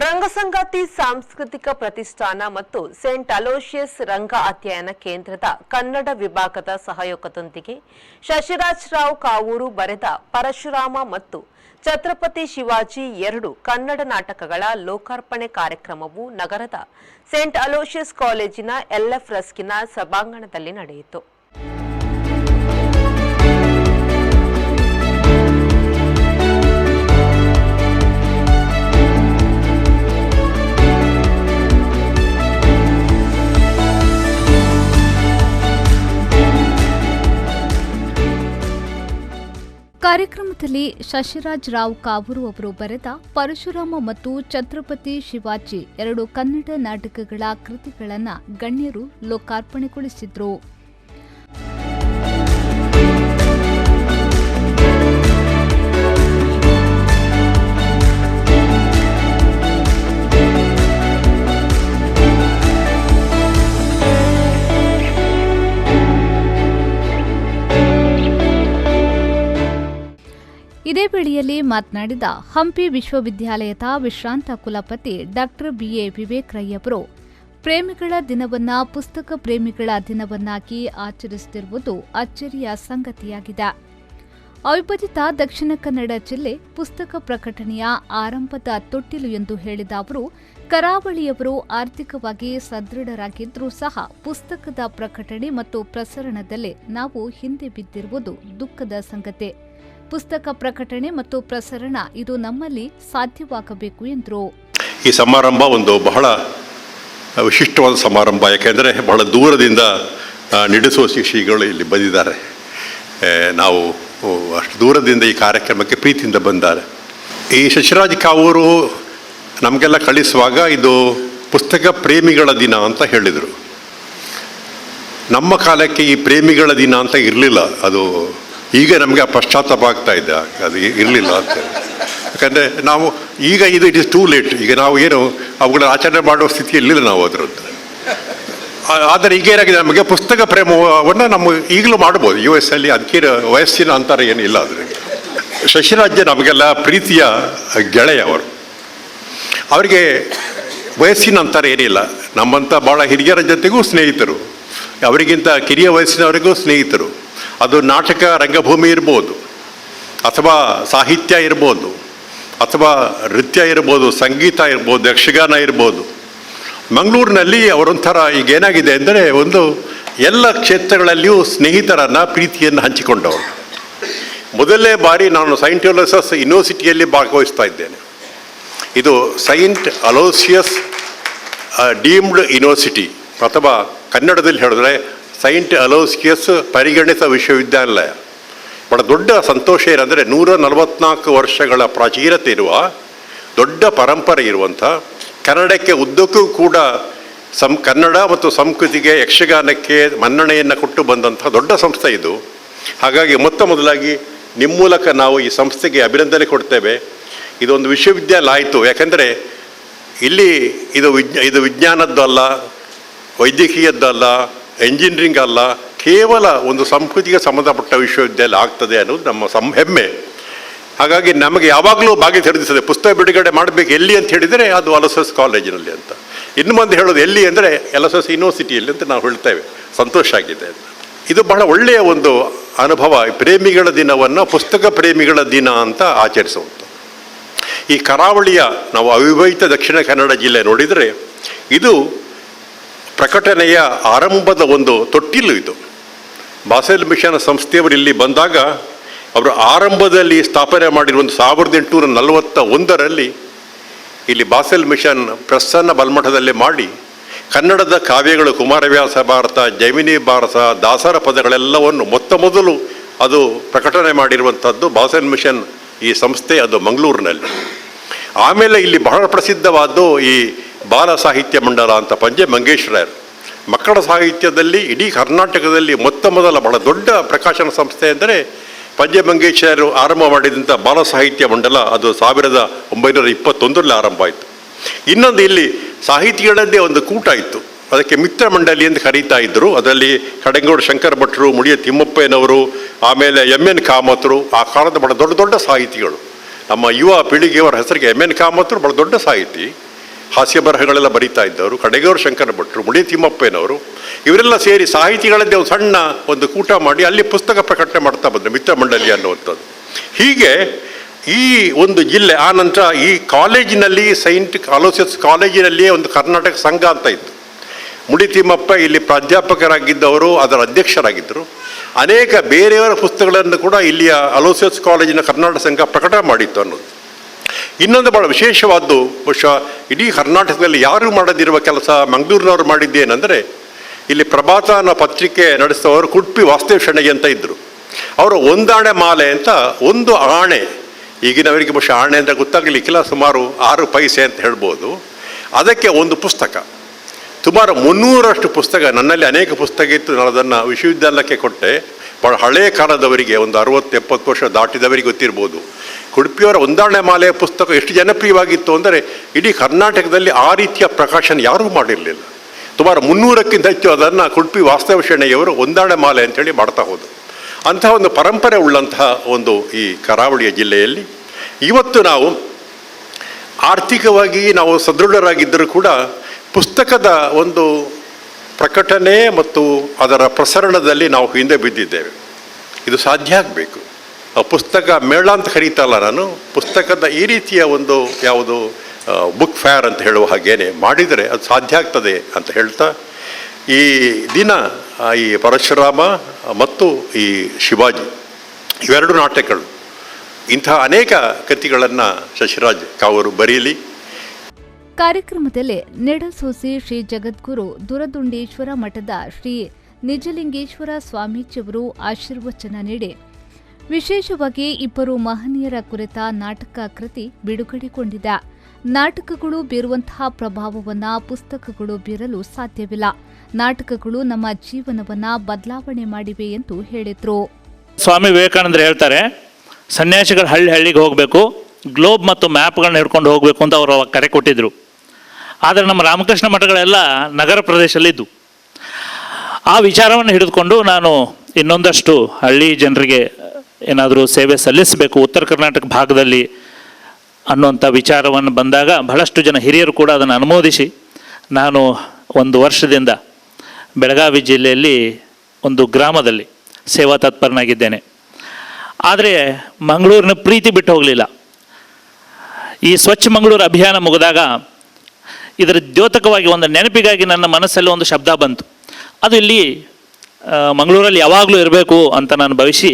ರಂಗಸಂಗಾತಿ ಸಾಂಸ್ಕೃತಿಕ ಪ್ರತಿಷ್ಠಾನ ಮತ್ತು ಸೇಂಟ್ ಅಲೋಷಿಯಸ್ ರಂಗ ಅಧ್ಯಯನ ಕೇಂದ್ರದ ಕನ್ನಡ ವಿಭಾಗದ ಸಹಯೋಗದೊಂದಿಗೆ ಶಶಿರಾಜ್ ರಾವ್ ಕಾವೂರು ಬರೆದ ಪರಶುರಾಮ ಮತ್ತು ಛತ್ರಪತಿ ಶಿವಾಜಿ ಎರಡು ಕನ್ನಡ ನಾಟಕಗಳ ಲೋಕಾರ್ಪಣೆ ಕಾರ್ಯಕ್ರಮವು ನಗರದ ಸೇಂಟ್ ಅಲೋಷಿಯಸ್ ಕಾಲೇಜಿನ ಎಲ್ಎಫ್ ರಸ್ಕಿನ ಸಭಾಂಗಣದಲ್ಲಿ ನಡೆಯಿತು. ಕಾರ್ಯಕ್ರಮದಲ್ಲಿ ಶಶಿರಾಜ್ ರಾವ್ ಕಾವೂರು ಅವರು ಬರೆದ ಪರಶುರಾಮ ಮತ್ತು ಛತ್ರಪತಿ ಶಿವಾಜಿ ಎರಡು ಕನ್ನಡ ನಾಟಕಗಳ ಕೃತಿಗಳನ್ನು ಗಣ್ಯರು ಲೋಕಾರ್ಪಣೆಗೊಳಿಸಿದ್ರು. ಇದೇ ವೇಳೆಯಲ್ಲಿ ಮಾತನಾಡಿದ ಹಂಪಿ ವಿಶ್ವವಿದ್ಯಾಲಯದ ವಿಶ್ರಾಂತ ಕುಲಪತಿ ಡಾಕ್ಟರ್ ಬಿಎ ವಿವೇಕ್ ಅವರು, ಪ್ರೇಮಿಗಳ ದಿನವನ್ನ ಪುಸ್ತಕ ಪ್ರೇಮಿಗಳ ದಿನವನ್ನಾಗಿ ಆಚರಿಸುತ್ತಿರುವುದು ಅಚ್ಚರಿಯ ಸಂಗತಿಯಾಗಿದೆ. ಅವಿಭಜಿತ ದಕ್ಷಿಣ ಕನ್ನಡ ಜಿಲ್ಲೆ ಪುಸ್ತಕ ಪ್ರಕಟಣೆಯ ಆರಂಭದ ತೊಟ್ಟಿಲು ಎಂದು ಹೇಳಿದ ಅವರು, ಕರಾವಳಿಯವರು ಆರ್ಥಿಕವಾಗಿ ಸದೃಢರಾಗಿದ್ದರೂ ಸಹ ಪುಸ್ತಕದ ಪ್ರಕಟಣೆ ಮತ್ತು ಪ್ರಸರಣದಲ್ಲಿ ನಾವು ಹಿಂದೆ ಬಿದ್ದಿರುವುದು ದುಃಖದ ಸಂಗತಿ. ಪುಸ್ತಕ ಪ್ರಕಟಣೆ ಮತ್ತು ಪ್ರಸರಣ ಇದು ನಮ್ಮಲ್ಲಿ ಸಾಧ್ಯವಾಗಬೇಕು ಎಂದರು. ಈ ಸಮಾರಂಭ ಒಂದು ಬಹಳ ವಿಶಿಷ್ಟವಾದ ಸಮಾರಂಭ. ಯಾಕೆಂದರೆ ಬಹಳ ದೂರದಿಂದ ನಡೆಸುವ ಶಿಕ್ಷಿಗಳು ಇಲ್ಲಿ ಬಂದಿದ್ದಾರೆ. ನಾವು ಅಷ್ಟು ದೂರದಿಂದ ಈ ಕಾರ್ಯಕ್ರಮಕ್ಕೆ ಪ್ರೀತಿಯಿಂದ ಬಂದ್ದಾರೆ. ಈ ಶಶಿರಾಜ್ ಕಾವೂರು ನಮಗೆಲ್ಲ ಕಳಿಸುವಾಗ ಇದು ಪುಸ್ತಕ ಪ್ರೇಮಿಗಳ ದಿನ ಅಂತ ಹೇಳಿದರು. ನಮ್ಮ ಕಾಲಕ್ಕೆ ಈ ಪ್ರೇಮಿಗಳ ದಿನ ಅಂತ ಇರಲಿಲ್ಲ. ಅದು ಈಗ ನಮಗೆ ಪಶ್ಚಾತ್ತಾಪ ಆಗ್ತಾ ಇದೆ, ಅದು ಇರಲಿಲ್ಲ ಅಂತ ಯಾಕಂದರೆ ನಾವು ಈಗ ಇದು ಇಟ್ ಇಸ್ ಟೂ ಲೇಟ್ ಈಗ ನಾವು ಏನು, ಅವುಗಳ ಆಚರಣೆ ಮಾಡುವ ಸ್ಥಿತಿ ಇರಲಿಲ್ಲ ನಾವು ಅದರದ್ದು. ಆ- ಆದರೆ ಈಗ ಏನಾಗಿದೆ, ನಮಗೆ ಪುಸ್ತಕ ಪ್ರೇಮವನ್ನು ನಮ್ಮ ಈಗಲೂ ಮಾಡ್ಬೋದು. ಯು ಎಸ್ ಅಲ್ಲಿ ಅದಕ್ಕೆ ವಯಸ್ಸಿನ ಅಂತರ ಏನಿಲ್ಲ ಅದರಿಗೆ ಶಶಿರಾಜ್ಯ ನಮಗೆಲ್ಲ ಪ್ರೀತಿಯ ಗೆಳೆಯ ಅವರು. ಅವರಿಗೆ ವಯಸ್ಸಿನ ಅಂತರ ಏನಿಲ್ಲ. ನಮ್ಮಂಥ ಭಾಳ ಹಿರಿಯರ ಜೊತೆಗೂ ಸ್ನೇಹಿತರು. ಅವರಿಗಿಂತ ಕಿರಿಯ ವಯಸ್ಸಿನವರಿಗೂ ಸ್ನೇಹಿತರು. ಅದು ನಾಟಕ ರಂಗಭೂಮಿ ಇರ್ಬೋದು, ಅಥವಾ ಸಾಹಿತ್ಯ ಇರ್ಬೋದು, ಅಥವಾ ನೃತ್ಯ ಇರ್ಬೋದು, ಸಂಗೀತ ಇರ್ಬೋದು, ಯಕ್ಷಗಾನ ಇರ್ಬೋದು. ಮಂಗಳೂರಿನಲ್ಲಿ ಅವರೊಂಥರ ಈಗ ಏನಾಗಿದೆ ಅಂದರೆ ಒಂದು ಎಲ್ಲ ಕ್ಷೇತ್ರಗಳಲ್ಲಿಯೂ ಸ್ನೇಹಿತರನ್ನು, ಪ್ರೀತಿಯನ್ನು ಹಂಚಿಕೊಂಡವರು. ಮೊದಲನೇ ಬಾರಿ ನಾನು ಸೈಂಟ್ ಅಲೋಸಿಯಸ್ ಯೂನಿವರ್ಸಿಟಿಯಲ್ಲಿ ಭಾಗವಹಿಸ್ತಾ ಇದ್ದೇನೆ. ಇದು ಸೈಂಟ್ ಅಲೋಸಿಯಸ್ ಡೀಮ್ಡ್ ಯೂನಿವರ್ಸಿಟಿ, ಅಥವಾ ಕನ್ನಡದಲ್ಲಿ ಹೇಳಿದ್ರೆ ಸೈಂಟ್ ಅಲೋಸ್ಕಿಯಸ್ ಪರಿಗಣಿತ ವಿಶ್ವವಿದ್ಯಾನಿಲಯ ಬಹಳ ದೊಡ್ಡ ಸಂತೋಷ ಏನಂದರೆ ನೂರ ನಲವತ್ನಾಲ್ಕು ವರ್ಷಗಳ ಪ್ರಾಚೀನತೆ ಇರುವ ದೊಡ್ಡ ಪರಂಪರೆ ಇರುವಂಥ ಕನ್ನಡಕ್ಕೆ ಉದ್ದಕ್ಕೂ ಕೂಡ ಸಂ ಕನ್ನಡ ಮತ್ತು ಸಂಸ್ಕೃತಿಗೆ ಯಕ್ಷಗಾನಕ್ಕೆ ಮನ್ನಣೆಯನ್ನು ಕೊಟ್ಟು ಬಂದಂಥ ದೊಡ್ಡ ಸಂಸ್ಥೆ ಇದು. ಹಾಗಾಗಿ ಮೊತ್ತ ಮೊದಲಾಗಿ ನಿಮ್ಮ ಮೂಲಕ ನಾವು ಈ ಸಂಸ್ಥೆಗೆ ಅಭಿನಂದನೆ ಕೊಡ್ತೇವೆ. ಇದೊಂದು ವಿಶ್ವವಿದ್ಯಾಲಯ ಆಯಿತು. ಯಾಕೆಂದರೆ ಇಲ್ಲಿ ಇದು ವಿಜ್ಞ, ಇದು ವಿಜ್ಞಾನದ್ದು ಅಲ್ಲ ವೈದ್ಯಕೀಯದ್ದಲ್ಲ ಎಂಜಿನಿಯರಿಂಗ್ ಅಲ್ಲ, ಕೇವಲ ಒಂದು ಸಂಸ್ಕೃತಿಗೆ ಸಂಬಂಧಪಟ್ಟ ವಿಶ್ವವಿದ್ಯಾಲಯ ಆಗ್ತದೆ ಅನ್ನೋದು ನಮ್ಮ ಸಂ ಹೆಮ್ಮೆ ಹಾಗಾಗಿ ನಮಗೆ ಯಾವಾಗಲೂ ಬಾಗಿ ತೆರೆದಿಸ್ತದೆ ಪುಸ್ತಕ ಬಿಡುಗಡೆ ಮಾಡಬೇಕು ಎಲ್ಲಿ ಅಂತ ಹೇಳಿದರೆ ಅದು ಎಲ್ ಎಸ್ ಎಸ್ ಕಾಲೇಜಿನಲ್ಲಿ ಅಂತ. ಇನ್ನು ಮುಂದೆ ಹೇಳೋದು ಎಲ್ಲಿ ಅಂದರೆ ಎಲ್ ಎಸ್ ಎಸ್ ಯೂನಿವರ್ಸಿಟಿಯಲ್ಲಿ ಅಂತ ನಾವು ಹೇಳ್ತೇವೆ, ಸಂತೋಷ ಆಗಿದೆ ಇದು ಬಹಳ ಒಳ್ಳೆಯ ಒಂದು ಅನುಭವ ಪ್ರೇಮಿಗಳ ದಿನವನ್ನು ಪುಸ್ತಕ ಪ್ರೇಮಿಗಳ ದಿನ ಅಂತ ಆಚರಿಸುವಂಥ ಈ ಕರಾವಳಿಯ ನಾವು ಅವಿವಾಹಿತ ದಕ್ಷಿಣ ಕನ್ನಡ ಜಿಲ್ಲೆ ನೋಡಿದರೆ, ಇದು ಪ್ರಕಟಣೆಯ ಆರಂಭದ ಒಂದು ತೊಟ್ಟಿಲು ಇದು. ಬಾಸೆಲ್ ಮಿಷನ್ ಸಂಸ್ಥೆಯವರು ಇಲ್ಲಿ ಬಂದಾಗ ಅವರು ಆರಂಭದಲ್ಲಿ ಸ್ಥಾಪನೆ ಮಾಡಿರುವ ಒಂದು ಸಾವಿರದ ಎಂಟುನೂರ ನಲವತ್ತ ಒಂದರಲ್ಲಿ ಇಲ್ಲಿ ಬಾಸೆಲ್ ಮಿಷನ್ ಪ್ರಸನ್ನ ಬಲ್ಮಠದಲ್ಲಿ ಮಾಡಿ ಕನ್ನಡದ ಕಾವ್ಯಗಳು ಕುಮಾರವ್ಯಾಸ ಭಾರತ, ಜೈಮಿನಿ ಭಾರತ, ದಾಸರ ಪದಗಳೆಲ್ಲವನ್ನು ಮೊತ್ತ ಮೊದಲು ಅದು ಪ್ರಕಟಣೆ ಮಾಡಿರುವಂಥದ್ದು ಬಾಸೆಲ್ ಮಿಷನ್ ಈ ಸಂಸ್ಥೆ ಅದು ಮಂಗಳೂರಿನಲ್ಲಿ. ಆಮೇಲೆ ಇಲ್ಲಿ ಬಹಳ ಪ್ರಸಿದ್ಧವಾದ್ದು ಈ ಬಾಲ ಸಾಹಿತ್ಯ ಮಂಡಲ ಅಂತ ಪಂಜೆ ಮಂಗೇಶ್ವರರು ಮಕ್ಕಳ ಸಾಹಿತ್ಯದಲ್ಲಿ ಇಡೀ ಕರ್ನಾಟಕದಲ್ಲಿ ಮೊತ್ತ ಮೊದಲ ಬಹಳ ದೊಡ್ಡ ಪ್ರಕಾಶನ ಸಂಸ್ಥೆ ಅಂದರೆ ಪಂಜೆ ಮಂಗೇಶ್ವರರು ಆರಂಭ ಮಾಡಿದಂಥ ಬಾಲ ಸಾಹಿತ್ಯ ಮಂಡಲ ಅದು ಸಾವಿರದ ಒಂಬೈನೂರ ಇಪ್ಪತ್ತೊಂದರಲ್ಲಿ ಆರಂಭ ಆಯಿತು. ಇನ್ನೊಂದು ಇಲ್ಲಿ ಸಾಹಿತಿಗಳದ್ದೇ ಒಂದು ಕೂಟ ಇತ್ತು. ಅದಕ್ಕೆ ಮಿತ್ರ ಮಂಡಳಿ ಎಂದು ಕರೀತಾ ಇದ್ದರು ಅದರಲ್ಲಿ ಕಡೆಂಗೋಡು ಶಂಕರ ಭಟ್ರು, ಮುಡಿಯ ತಿಮ್ಮಪ್ಪಯ್ಯನವರು, ಆಮೇಲೆ ಎಂ ಎನ್ ಕಾಮತ್ರು, ಆ ಕಾಲದ ಬಹಳ ದೊಡ್ಡ ದೊಡ್ಡ ಸಾಹಿತಿಗಳು. ನಮ್ಮ ಯುವ ಪೀಳಿಗೆಯವರ ಹೆಸರಿಗೆ ಎಂ ಎನ್ ಕಾಮತ್ರು ಬಹಳ ದೊಡ್ಡ ಸಾಹಿತಿ. ಹಾಸ್ಯ ಬರಹಗಳೆಲ್ಲ ಬರೀತಾ ಇದ್ದವರು ಕಡೆಗೇವ್ರ ಶಂಕರ ಭಟ್ರು, ಮುಡಿ ತಿಮ್ಮಪ್ಪನವರು, ಇವರೆಲ್ಲ ಸೇರಿ ಸಾಹಿತಿಗಳದ್ದೇ ಒಂದು ಸಣ್ಣ ಒಂದು ಕೂಟ ಮಾಡಿ ಅಲ್ಲಿ ಪುಸ್ತಕ ಪ್ರಕಟಣೆ ಮಾಡ್ತಾ ಬಂದರು ಮಿತ್ರ ಮಂಡಳಿ ಅನ್ನುವಂಥದ್ದು. ಹೀಗೆ ಈ ಒಂದು ಜಿಲ್ಲೆ, ಆ ನಂತರ ಈ ಕಾಲೇಜಿನಲ್ಲಿ ಸೈಂಟ್ ಅಲೋಸಿಯಸ್ ಕಾಲೇಜಿನಲ್ಲಿಯೇ ಒಂದು ಕರ್ನಾಟಕ ಸಂಘ ಅಂತ ಇತ್ತು. ಮುಡಿ ತಿಮ್ಮಪ್ಪ ಇಲ್ಲಿ ಪ್ರಾಧ್ಯಾಪಕರಾಗಿದ್ದವರು, ಅದರ ಅಧ್ಯಕ್ಷರಾಗಿದ್ದರು. ಅನೇಕ ಬೇರೆಯವರ ಪುಸ್ತಕಗಳನ್ನು ಕೂಡ ಇಲ್ಲಿಯ ಅಲೋಸಿಯಸ್ ಕಾಲೇಜಿನ ಕರ್ನಾಟಕ ಸಂಘ ಪ್ರಕಟ ಮಾಡಿತ್ತು ಅನ್ನೋದು ಇನ್ನೊಂದು ಭಾಳ ವಿಶೇಷವಾದ್ದು, ಬಹುಶಃ ಇಡೀ ಕರ್ನಾಟಕದಲ್ಲಿ ಯಾರು ಮಾಡದಿರುವ ಕೆಲಸ ಮಂಗಳೂರಿನವರು ಮಾಡಿದ್ದೇನೆಂದರೆ, ಇಲ್ಲಿ ಪ್ರಭಾತ ಅನ್ನೋ ಪತ್ರಿಕೆ ನಡೆಸುವವರು ಕುಡ್ಪಿ ವಾಸ್ತವ ಶೆಣಗಿ ಅಂತ ಇದ್ದರು ಅವರು ಒಂದಾಣೆ ಮಾಲೆ ಅಂತ ಒಂದು ಆಣೆ, ಈಗಿನವರಿಗೆ ಬಹುಶಃ ಆಣೆ ಅಂತ ಗೊತ್ತಾಗಲಿಕ್ಕಿಲ್ಲ ಸುಮಾರು ಆರು ಪೈಸೆ ಅಂತ ಹೇಳ್ಬೋದು. ಅದಕ್ಕೆ ಒಂದು ಪುಸ್ತಕ. ಸುಮಾರು ಮುನ್ನೂರಷ್ಟು ಪುಸ್ತಕ, ನನ್ನಲ್ಲಿ ಅನೇಕ ಪುಸ್ತಕ ಇತ್ತು, ನಾನು ಅದನ್ನು ವಿಶ್ವವಿದ್ಯಾಲಯಕ್ಕೆ ಕೊಟ್ಟೆ. ಭಾಳ ಹಳೆಯ ಕಾಲದವರಿಗೆ, ಒಂದು ಅರವತ್ತು ಎಪ್ಪತ್ತು ವರ್ಷ ದಾಟಿದವರಿಗೆ ಗೊತ್ತಿರ್ಬೋದು. ಉಡುಪಿಯವರ ಒಂದಾಣೆ ಮಾಲೆಯ ಪುಸ್ತಕ ಎಷ್ಟು ಜನಪ್ರಿಯವಾಗಿತ್ತು ಅಂದರೆ ಇಡೀ ಕರ್ನಾಟಕದಲ್ಲಿ ಆ ರೀತಿಯ ಪ್ರಕಾಶನ ಯಾರೂ ಮಾಡಿರಲಿಲ್ಲ. ಸುಮಾರು ಮುನ್ನೂರಕ್ಕಿಂತ ಹೆಚ್ಚು ಅದನ್ನು ಕುಡುಪಿ ವಾಸ್ತವ ಶೆಣೆಯವರು ಒಂದಾಣೆ ಮಾಲೆ ಅಂತೇಳಿ ಮಾಡ್ತಾ ಹೋದರು. ಅಂತಹ ಒಂದು ಪರಂಪರೆ ಉಳ್ಳಂತಹ ಒಂದು ಈ ಕರಾವಳಿಯ ಜಿಲ್ಲೆಯಲ್ಲಿ ಇವತ್ತು ನಾವು ಆರ್ಥಿಕವಾಗಿ ನಾವು ಸದೃಢರಾಗಿದ್ದರೂ ಕೂಡ ಪುಸ್ತಕದ ಒಂದು ಪ್ರಕಟಣೆ ಮತ್ತು ಅದರ ಪ್ರಸರಣದಲ್ಲಿ ನಾವು ಹಿಂದೆ ಬಿದ್ದಿದ್ದೇವೆ. ಇದು ಸಾಧ್ಯ ಆಗಬೇಕು. ಆ ಪುಸ್ತಕ ಮೇಳ ಅಂತ ಕರೀತಲ್ಲ ನಾನು. ಪುಸ್ತಕದ ಈ ರೀತಿಯ ಒಂದು ಯಾವುದು ಬುಕ್ ಫೇರ್ ಅಂತ ಹೇಳುವ ಹಾಗೇನೆ ಮಾಡಿದರೆ ಅದು ಸಾಧ್ಯ ಆಗ್ತದೆ ಅಂತ ಹೇಳ್ತಾ, ಈ ದಿನ ಈ ಪರಶುರಾಮ ಮತ್ತು ಈ ಶಿವಾಜಿ, ಇವೆರಡು ನಾಟಕಗಳು. ಇಂತಹ ಅನೇಕ ಕೃತಿಗಳನ್ನು ಶಶಿರಾಜ್ ಕಾವರು ಬರೀಲಿ ಕಾರ್ಯಕ್ರಮದಲ್ಲಿ ನೆಡಸೋಸಿ ಶ್ರೀ ಜಗದ್ಗುರು ದುರದುಂಡೇಶ್ವರ ಮಠದ ಶ್ರೀ ನಿಜಲಿಂಗೇಶ್ವರ ಸ್ವಾಮೀಜಿಯವರು ಆಶೀರ್ವಚನ ನೀಡಿ ವಿಶೇಷವಾಗಿ ಇಬ್ಬರು ಮಹನೀಯರ ಕುರಿತ ನಾಟಕ ಕೃತಿ ಬಿಡುಗಡೆಗೊಂಡಿದೆ. ನಾಟಕಗಳು ಬೀರುವಂತಹ ಪ್ರಭಾವವನ್ನು ಪುಸ್ತಕಗಳು ಬೀರಲು ಸಾಧ್ಯವಿಲ್ಲ. ನಾಟಕಗಳು ನಮ್ಮ ಜೀವನವನ್ನ ಬದಲಾವಣೆ ಮಾಡಿವೆ ಎಂದು ಹೇಳಿದ್ರು. ಸ್ವಾಮಿ ವಿವೇಕಾನಂದರು ಹೇಳ್ತಾರೆ, ಸನ್ಯಾಸಿಗಳು ಹಳ್ಳಿ ಹಳ್ಳಿಗೆ ಹೋಗಬೇಕು, ಗ್ಲೋಬ್ ಮತ್ತು ಮ್ಯಾಪ್ಗಳನ್ನ ಹಿಡ್ಕೊಂಡು ಹೋಗಬೇಕು ಅಂತ ಅವರು ಕರೆ ಕೊಟ್ಟಿದ್ದರು ಆದರೆ ನಮ್ಮ ರಾಮಕೃಷ್ಣ ಮಠಗಳೆಲ್ಲ ನಗರ ಪ್ರದೇಶದಲ್ಲಿದ್ದು. ಆ ವಿಚಾರವನ್ನು ಹಿಡಿದುಕೊಂಡು ನಾನು ಇನ್ನೊಂದಷ್ಟು ಹಳ್ಳಿ ಜನರಿಗೆ ಏನಾದರೂ ಸೇವೆ ಸಲ್ಲಿಸಬೇಕು ಉತ್ತರ ಕರ್ನಾಟಕ ಭಾಗದಲ್ಲಿ ಅನ್ನುವಂಥ ವಿಚಾರವನ್ನು ಬಂದಾಗ ಬಹಳಷ್ಟು ಜನ ಹಿರಿಯರು ಕೂಡ ಅದನ್ನು ಅನುಮೋದಿಸಿ ನಾನು ಒಂದು ವರ್ಷದಿಂದ ಬೆಳಗಾವಿ ಜಿಲ್ಲೆಯಲ್ಲಿ ಒಂದು ಗ್ರಾಮದಲ್ಲಿ ಸೇವಾ ತತ್ಪರನಾಗಿದ್ದೇನೆ. ಆದರೆ ಮಂಗಳೂರಿನ ಪ್ರೀತಿ ಬಿಟ್ಟು ಹೋಗಲಿಲ್ಲ. ಈ ಸ್ವಚ್ಛ ಮಂಗಳೂರು ಅಭಿಯಾನ ಮುಗಿದಾಗ ಇದರ ದ್ಯೋತಕವಾಗಿ ಒಂದು ನೆನಪಿಗಾಗಿ ನನ್ನ ಮನಸ್ಸಲ್ಲಿ ಒಂದು ಶಬ್ದ ಬಂತು. ಅದು ಇಲ್ಲಿ ಮಂಗಳೂರಲ್ಲಿ ಯಾವಾಗಲೂ ಇರಬೇಕು ಅಂತ ನಾನು ಭವಿಸಿ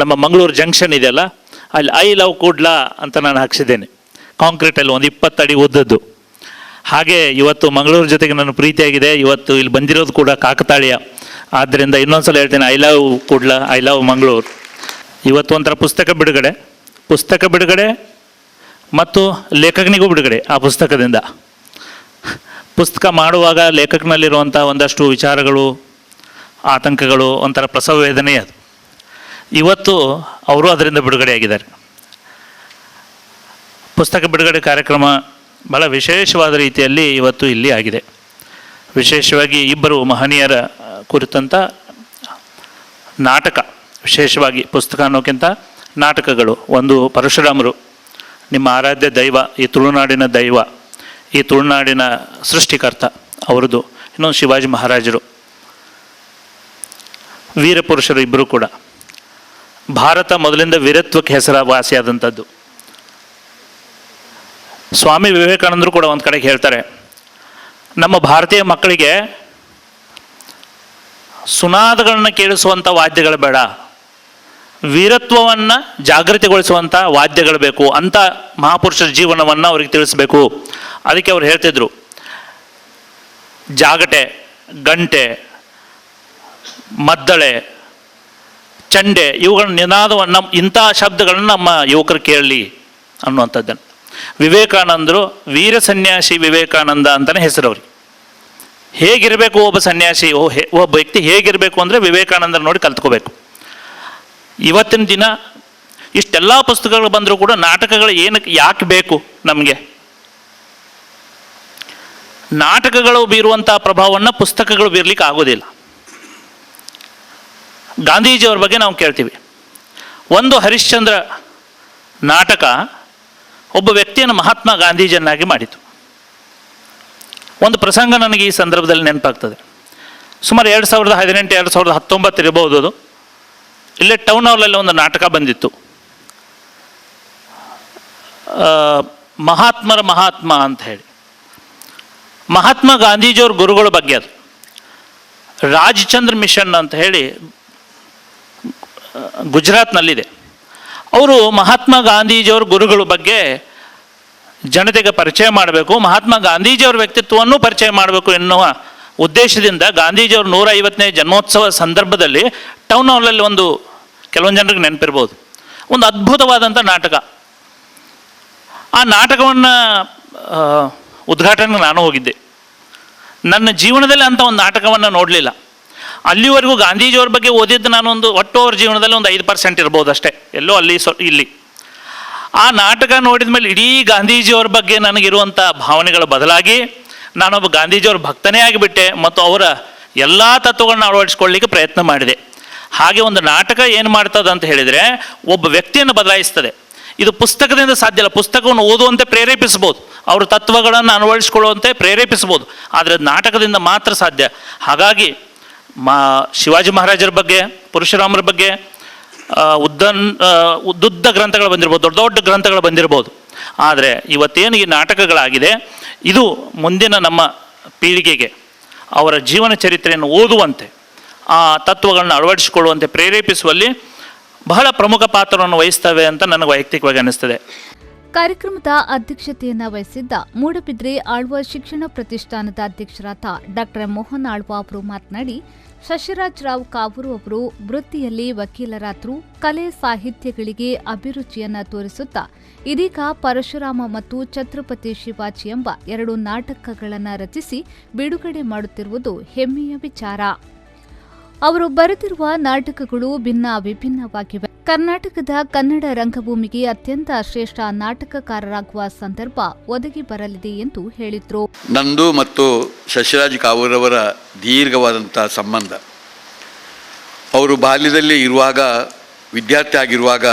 ನಮ್ಮ ಮಂಗಳೂರು ಜಂಕ್ಷನ್ ಇದೆಯಲ್ಲ, ಅಲ್ಲಿ ಐ ಲವ್ ಕೂಡ್ಲಾ ಅಂತ ನಾನು ಹಾಕ್ಸಿದ್ದೇನೆ. ಕಾಂಕ್ರೀಟಲ್ಲಿ ಒಂದು ಇಪ್ಪತ್ತಡಿ ಉದ್ದದ್ದು. ಹಾಗೆ ಇವತ್ತು ಮಂಗಳೂರು ಜೊತೆಗೆ ನನ್ನ ಪ್ರೀತಿಯಾಗಿದೆ ಇವತ್ತು ಇಲ್ಲಿ ಬಂದಿರೋದು ಕೂಡ ಕಾಕತಾಳೀಯ. ಆದ್ದರಿಂದ ಇನ್ನೊಂದ್ಸಲ ಹೇಳ್ತೇನೆ, I love Kudla, I love Mangaluru. ಇವತ್ತು ಒಂಥರ ಪುಸ್ತಕ ಬಿಡುಗಡೆ. ಪುಸ್ತಕ ಬಿಡುಗಡೆ ಮತ್ತು ಲೇಖಕನಿಗೂ ಬಿಡುಗಡೆ ಆ ಪುಸ್ತಕದಿಂದ. ಪುಸ್ತಕ ಮಾಡುವಾಗ ಲೇಖಕನಲ್ಲಿರುವಂಥ ಒಂದಷ್ಟು ವಿಚಾರಗಳು ಆತಂಕಗಳು, ಒಂಥರ ಪ್ರಸವ ವೇದನೆ ಅದು. ಇವತ್ತು ಅವರು ಅದರಿಂದ ಬಿಡುಗಡೆಯಾಗಿದ್ದಾರೆ. ಪುಸ್ತಕ ಬಿಡುಗಡೆ ಕಾರ್ಯಕ್ರಮ ಬಹಳ ವಿಶೇಷವಾದ ರೀತಿಯಲ್ಲಿ ಇವತ್ತು ಇಲ್ಲಿ ಆಗಿದೆ. ವಿಶೇಷವಾಗಿ ಇಬ್ಬರು ಮಹನೀಯರ ಕುರಿತಂಥ ನಾಟಕ, ವಿಶೇಷವಾಗಿ ಪುಸ್ತಕ ಅನ್ನೋಕ್ಕಿಂತ ನಾಟಕಗಳು. ಒಂದು ಪರಶುರಾಮರು, ನಿಮ್ಮ ಆರಾಧ್ಯ ದೈವ, ಈ ತುಳುನಾಡಿನ ದೈವ, ಈ ತುಳುನಾಡಿನ ಸೃಷ್ಟಿಕರ್ತ, ಅವರದು. ಇನ್ನೊಂದು ಶಿವಾಜಿ ಮಹಾರಾಜರು. ವೀರಪುರುಷರು ಇಬ್ಬರು ಕೂಡ. ಭಾರತ ಮೊದಲಿಂದ ವೀರತ್ವಕ್ಕೆ ಹೆಸರುವಾಸಿಯಾದಂಥದ್ದು. ಸ್ವಾಮಿ ವಿವೇಕಾನಂದರು ಕೂಡ ಒಂದು ಕಡೆಗೆ ಹೇಳ್ತಾರೆ, ನಮ್ಮ ಭಾರತೀಯ ಮಕ್ಕಳಿಗೆ ಸುನಾದಗಳನ್ನ ಕೇಳಿಸುವಂಥ ವಾದ್ಯಗಳು ಬೇಡ, ವೀರತ್ವವನ್ನು ಜಾಗೃತಿಗೊಳಿಸುವಂಥ ವಾದ್ಯಗಳು ಬೇಕು, ಅಂಥ ಮಹಾಪುರುಷರ ಜೀವನವನ್ನು ಅವ್ರಿಗೆ ತಿಳಿಸ್ಬೇಕು. ಅದಕ್ಕೆ ಅವ್ರು ಹೇಳ್ತಿದ್ರು, ಜಾಗಟೆ, ಗಂಟೆ ಮದ್ದಳೆ, ಚಂಡೆ ಇವುಗಳ ನಿನಾದವನ್ನು ನಮ್ಮ ಇಂಥ ಶಬ್ದಗಳನ್ನು ನಮ್ಮ ಯುವಕರು ಕೇಳಲಿ ಅನ್ನುವಂಥದ್ದನ್ನು. ವಿವೇಕಾನಂದರು ವೀರ ಸನ್ಯಾಸಿ ವಿವೇಕಾನಂದ ಅಂತಲೇ ಹೆಸರವ್ರಿ. ಹೇಗಿರಬೇಕು ಒಬ್ಬ ಸನ್ಯಾಸಿ ಓ ಒಬ್ಬ ವ್ಯಕ್ತಿ ಹೇಗಿರಬೇಕು ಅಂದರೆ ವಿವೇಕಾನಂದರ ನೋಡಿ ಕಲ್ತ್ಕೋಬೇಕು. ಇವತ್ತಿನ ದಿನ ಇಷ್ಟೆಲ್ಲ ಪುಸ್ತಕಗಳು ಬಂದರೂ ಕೂಡ ನಾಟಕಗಳು ಏನಕ್ಕೆ, ಯಾಕೆ ಬೇಕು ನಮಗೆ? ನಾಟಕಗಳು ಬೀರುವಂಥ ಪ್ರಭಾವವನ್ನು ಪುಸ್ತಕಗಳು ಬೀರ್ಲಿಕ್ಕೆ ಆಗೋದಿಲ್ಲ. ಗಾಂಧೀಜಿಯವ್ರ ಬಗ್ಗೆ ನಾವು ಕೇಳ್ತೀವಿ. ಒಂದು ಹರಿಶ್ಚಂದ್ರ ನಾಟಕ ಒಬ್ಬ ವ್ಯಕ್ತಿಯನ್ನು ಮಹಾತ್ಮ ಗಾಂಧೀಜಿಯನ್ನಾಗಿ ಮಾಡಿತು. ಒಂದು ಪ್ರಸಂಗ ನನಗೆ ಈ ಸಂದರ್ಭದಲ್ಲಿ ನೆನಪಾಗ್ತದೆ. ಸುಮಾರು ಎರಡು ಸಾವಿರದ ಹದಿನೆಂಟು, ಎರಡು ಸಾವಿರದ ಹತ್ತೊಂಬತ್ತು ಇರಬಹುದು ಅದು. ಇಲ್ಲೇ ಟೌನ್ ಹಾಲಲ್ಲಿ ಒಂದು ನಾಟಕ ಬಂದಿತ್ತು. ಮಹಾತ್ಮರ ಮಹಾತ್ಮ ಅಂತ ಹೇಳಿ. ಮಹಾತ್ಮ ಗಾಂಧೀಜಿಯವ್ರ ಗುರುಗಳ ಬಗ್ಗೆ ಅದು. ರಾಜ್ಚಂದ್ರ ಮಿಷನ್ ಅಂತ ಹೇಳಿ ಗುಜರಾತ್ನಲ್ಲಿದೆ. ಅವರು ಮಹಾತ್ಮ ಗಾಂಧೀಜಿಯವ್ರ ಗುರುಗಳ ಬಗ್ಗೆ ಜನತೆಗೆ ಪರಿಚಯ ಮಾಡಬೇಕು, ಮಹಾತ್ಮ ಗಾಂಧೀಜಿಯವ್ರ ವ್ಯಕ್ತಿತ್ವವನ್ನು ಪರಿಚಯ ಮಾಡಬೇಕು ಎನ್ನುವ ಉದ್ದೇಶದಿಂದ ಗಾಂಧೀಜಿಯವ್ರ ನೂರ ಐವತ್ತನೇ ಜನ್ಮೋತ್ಸವ ಸಂದರ್ಭದಲ್ಲಿ ಟೌನ್ ಹಾಲಲ್ಲಿ ಒಂದು ಕೆಲವೊಂದು ಜನರಿಗೆ ನೆನಪಿರ್ಬೋದು. ಒಂದು ಅದ್ಭುತವಾದಂಥ ನಾಟಕ. ಆ ನಾಟಕವನ್ನು ಉದ್ಘಾಟನೆಗೆ ನಾನು ಹೋಗಿದ್ದೆ. ನನ್ನ ಜೀವನದಲ್ಲಿ ಅಂಥ ಒಂದು ನಾಟಕವನ್ನು ನೋಡಲಿಲ್ಲ. ಅಲ್ಲಿವರೆಗೂ ಗಾಂಧೀಜಿಯವ್ರ ಬಗ್ಗೆ ಓದಿದ್ದು ಒಂದು ಒಟ್ಟು ಅವ್ರ ಜೀವನದಲ್ಲಿ ಒಂದು ಐದು ಪರ್ಸೆಂಟ್ ಇರ್ಬೋದು ಅಷ್ಟೇ ಎಲ್ಲೋ ಅಲ್ಲಿ ಸೊ ಇಲ್ಲಿ. ಆ ನಾಟಕ ನೋಡಿದ ಮೇಲೆ ಇಡೀ ಗಾಂಧೀಜಿಯವ್ರ ಬಗ್ಗೆ ನನಗಿರುವಂಥ ಭಾವನೆಗಳ ಬದಲಾಗಿ ನಾನೊಬ್ಬ ಗಾಂಧೀಜಿಯವ್ರ ಭಕ್ತನೇ ಆಗಿಬಿಟ್ಟೆ ಮತ್ತು ಅವರ ಎಲ್ಲ ತತ್ವಗಳನ್ನ ಅಳವಡಿಸ್ಕೊಳ್ಳಿಕ್ಕೆ ಪ್ರಯತ್ನ ಮಾಡಿದೆ. ಹಾಗೆ ಒಂದು ನಾಟಕ ಏನು ಮಾಡ್ತದೆ ಅಂತ ಹೇಳಿದರೆ ಒಬ್ಬ ವ್ಯಕ್ತಿಯನ್ನು ಬದಲಾಯಿಸ್ತದೆ. ಇದು ಪುಸ್ತಕದಿಂದ ಸಾಧ್ಯ ಇಲ್ಲ ಪುಸ್ತಕವನ್ನು ಓದುವಂತೆ ಪ್ರೇರೇಪಿಸ್ಬೋದು ಅವ್ರ ತತ್ವಗಳನ್ನು ಅಳವಡಿಸ್ಕೊಳ್ಳುವಂತೆ ಪ್ರೇರೇಪಿಸ್ಬೋದು ಆದರೆ ನಾಟಕದಿಂದ ಮಾತ್ರ ಸಾಧ್ಯ. ಹಾಗಾಗಿ ಮಾ ಶಿವಾಜಿ ಮಹಾರಾಜರ ಬಗ್ಗೆ, ಪರಶುರಾಮರ ಬಗ್ಗೆ ಉದ್ದನ್ ಉದ್ದುದ್ದ ಗ್ರಂಥಗಳು ಬಂದಿರ್ಬೋದು, ದೊಡ್ಡ ದೊಡ್ಡ ಗ್ರಂಥಗಳು ಬಂದಿರ್ಬೋದು. ಆದರೆ ಇವತ್ತೇನು ಈ ನಾಟಕಗಳಾಗಿದೆ, ಇದು ಮುಂದಿನ ನಮ್ಮ ಪೀಳಿಗೆಗೆ, ಅವರ ಜೀವನ ಚರಿತ್ರೆಯನ್ನು ಓದುವಂತೆ, ಆ ತತ್ವಗಳನ್ನ ಅಳವಡಿಸಿಕೊಳ್ಳುವಂತೆ ಪ್ರೇರೇಪಿಸುವಲ್ಲಿ ಬಹಳ ಪ್ರಮುಖ ಪಾತ್ರವನ್ನು ವಹಿಸ್ತವೆ ಅಂತ ನನಗೆ ವೈಯಕ್ತಿಕವಾಗಿ ಅನ್ನಿಸ್ತದೆ. ಕಾರ್ಯಕ್ರಮದ ಅಧ್ಯಕ್ಷತೆಯನ್ನು ವಹಿಸಿದ್ದ ಮೂಡಬಿದ್ರೆ ಆಳ್ವ ಶಿಕ್ಷಣ ಪ್ರತಿಷ್ಠಾನದ ಅಧ್ಯಕ್ಷರಾದ ಡಾಕ್ಟರ್ ಮೋಹನ್ ಆಳ್ವ ಅವರು ಮಾತನಾಡಿ, ಶಶಿರಾಜ್ ರಾವ್ ಕಾವೂರು ಅವರು ವೃತ್ತಿಯಲ್ಲಿ ವಕೀಲರಾದ್ರು ಕಲೆ ಸಾಹಿತ್ಯಗಳಿಗೆ ಅಭಿರುಚಿಯನ್ನು ತೋರಿಸುತ್ತಾ, ಇದೀಗ ಪರಶುರಾಮ ಮತ್ತು ಛತ್ರಪತಿ ಶಿವಾಜಿ ಎಂಬ ಎರಡು ನಾಟಕಗಳನ್ನು ರಚಿಸಿ ಬಿಡುಗಡೆ ಮಾಡುತ್ತಿರುವುದು ಹೆಮ್ಮೆಯ ವಿಚಾರ. ಅವರು ಬರೆದಿರುವ ನಾಟಕಗಳು ಭಿನ್ನ ವಿಭಿನ್ನವಾಗಿವೆ. ಕರ್ನಾಟಕದ ಕನ್ನಡ ರಂಗಭೂಮಿಗೆ ಅತ್ಯಂತ ಶ್ರೇಷ್ಠ ನಾಟಕಕಾರರಾಗುವ ಸಂದರ್ಭ ಒದಗಿ ಬರಲಿದೆ ಎಂದು ಹೇಳಿದರು. ನಂದು ಮತ್ತು ಶಶಿರಾಜ್ ಕಾವೂರವರ ದೀರ್ಘವಾದಂಥ ಸಂಬಂಧ. ಅವರು ಬಾಲ್ಯದಲ್ಲಿ ಇರುವಾಗ, ವಿದ್ಯಾರ್ಥಿ ಆಗಿರುವಾಗ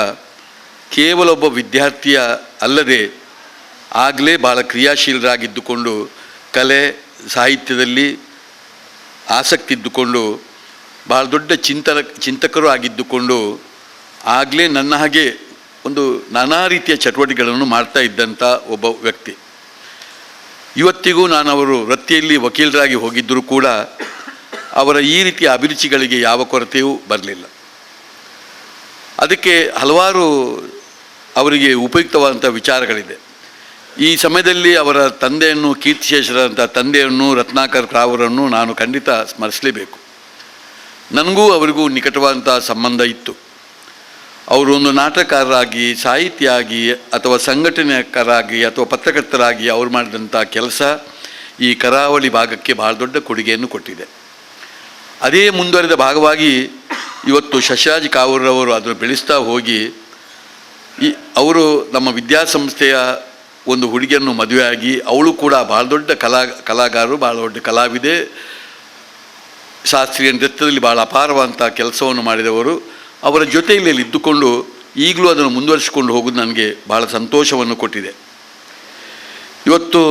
ಕೇವಲ ಒಬ್ಬ ವಿದ್ಯಾರ್ಥಿಯ ಅಲ್ಲದೆ ಆಗಲೇ ಭಾಳ ಕ್ರಿಯಾಶೀಲರಾಗಿದ್ದುಕೊಂಡು, ಕಲೆ, ಸಾಹಿತ್ಯದಲ್ಲಿ ಆಸಕ್ತಿ ಇದ್ದುಕೊಂಡು ಭಾಳ ದೊಡ್ಡ ಚಿಂತನ ಚಿಂತಕರು ಆಗಿದ್ದುಕೊಂಡು ಆಗಲೇ ನನ್ನ ಹಾಗೆ ಒಂದು ನಾನಾ ರೀತಿಯ ಚಟುವಟಿಕೆಗಳನ್ನು ಮಾಡ್ತಾ ಇದ್ದಂಥ ಒಬ್ಬ ವ್ಯಕ್ತಿ. ಇವತ್ತಿಗೂ ನಾನು ಅವರು ವೃತ್ತಿಯಲ್ಲಿ ವಕೀಲರಾಗಿ ಹೋಗಿದ್ದರೂ ಕೂಡ ಅವರ ಈ ರೀತಿಯ ಅಭಿರುಚಿಗಳಿಗೆ ಯಾವ ಕೊರತೆಯೂ ಬರಲಿಲ್ಲ. ಅದಕ್ಕೆ ಹಲವಾರು ಅವರಿಗೆ ಉಪಯುಕ್ತವಾದಂಥ ವಿಚಾರಗಳಿದೆ. ಈ ಸಮಯದಲ್ಲಿ ಅವರ ತಂದೆಯನ್ನು ಕೀರ್ತಿಶೇಷರಂಥ ತಂದೆಯನ್ನು ರತ್ನಾಕರ್ ರಾವರನ್ನು ನಾನು ಖಂಡಿತ ಸ್ಮರಿಸಲೇಬೇಕು. ನನಗೂ ಅವರಿಗೂ ನಿಕಟವಾದಂಥ ಸಂಬಂಧ ಇತ್ತು. ಅವರು ಒಂದು ನಾಟಕಕಾರರಾಗಿ ಸಾಹಿತಿಯಾಗಿ ಅಥವಾ ಸಂಘಟನೆಕಾರರಾಗಿ ಅಥವಾ ಪತ್ರಕರ್ತರಾಗಿ ಅವರು ಮಾಡಿದಂಥ ಕೆಲಸ ಈ ಕರಾವಳಿ ಭಾಗಕ್ಕೆ ಭಾಳ ದೊಡ್ಡ ಕೊಡುಗೆಯನ್ನು ಕೊಟ್ಟಿದೆ. ಅದೇ ಮುಂದುವರೆದ ಭಾಗವಾಗಿ ಇವತ್ತು ಶಶಿರಾಜ್ ಕಾವೂರವರು ಅದನ್ನು ಬೆಳೆಸ್ತಾ ಹೋಗಿ ಈ ಅವರು ನಮ್ಮ ವಿದ್ಯಾಸಂಸ್ಥೆಯ ಒಂದು ಹುಡುಗಿಯನ್ನು ಮದುವೆಯಾಗಿ, ಅವಳು ಕೂಡ ಭಾಳ ದೊಡ್ಡ ಕಲಾ, ಕಲಾಗಾರರು ಭಾಳ ದೊಡ್ಡ ಕಲಾವಿದೆ. ಶಾಸ್ತ್ರೀಯ ನೃತ್ಯದಲ್ಲಿ ಭಾಳ ಅಪಾರವಾದಂಥ ಕೆಲಸವನ್ನು ಮಾಡಿದವರು, ಅವರ ಜೊತೆಯಲ್ಲಿ ಇದ್ದುಕೊಂಡು ಈಗಲೂ ಅದನ್ನು ಮುಂದುವರಿಸಿಕೊಂಡು ಹೋಗೋದು ನನಗೆ ಭಾಳ ಸಂತೋಷವನ್ನು ಕೊಟ್ಟಿದೆ. ಇವತ್ತು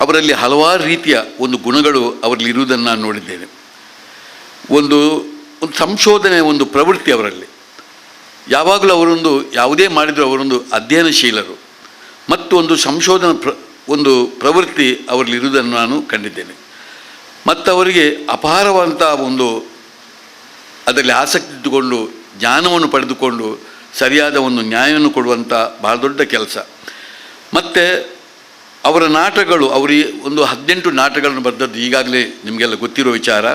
ಅವರಲ್ಲಿ ಹಲವಾರು ರೀತಿಯ ಒಂದು ಗುಣಗಳು ಅವರಲ್ಲಿ ಇರುವುದನ್ನು ನಾನು ನೋಡಿದ್ದೇನೆ. ಒಂದು ಒಂದು ಸಂಶೋಧನೆ, ಒಂದು ಪ್ರವೃತ್ತಿ ಅವರಲ್ಲಿ. ಯಾವಾಗಲೂ ಅವರೊಂದು, ಯಾವುದೇ ಮಾಡಿದರೂ ಅವರೊಂದು ಅಧ್ಯಯನಶೀಲರು. ಮತ್ತು ಒಂದು ಸಂಶೋಧನಾ ಪ್ರ, ಒಂದು ಪ್ರವೃತ್ತಿ ಅವರಲ್ಲಿ ಇರುವುದನ್ನು ನಾನು ಕಂಡಿದ್ದೇನೆ. ಮತ್ತು ಅವರಿಗೆ ಅಪಾರವಾದಂಥ ಒಂದು ಅದರಲ್ಲಿ ಆಸಕ್ತಿ ಇಟ್ಟುಕೊಂಡು ಜ್ಞಾನವನ್ನು ಪಡೆದುಕೊಂಡು ಸರಿಯಾದ ಒಂದು ನ್ಯಾಯವನ್ನು ಕೊಡುವಂಥ ಬಹಳ ದೊಡ್ಡ ಕೆಲಸ. ಮತ್ತು ಅವರ ನಾಟಕಗಳು ಅವರಿಗೆ ಒಂದು ಹದಿನೆಂಟು ನಾಟಕಗಳನ್ನು ಬರೆದದ್ದು ಈಗಾಗಲೇ ನಿಮಗೆಲ್ಲ ಗೊತ್ತಿರೋ ವಿಚಾರ.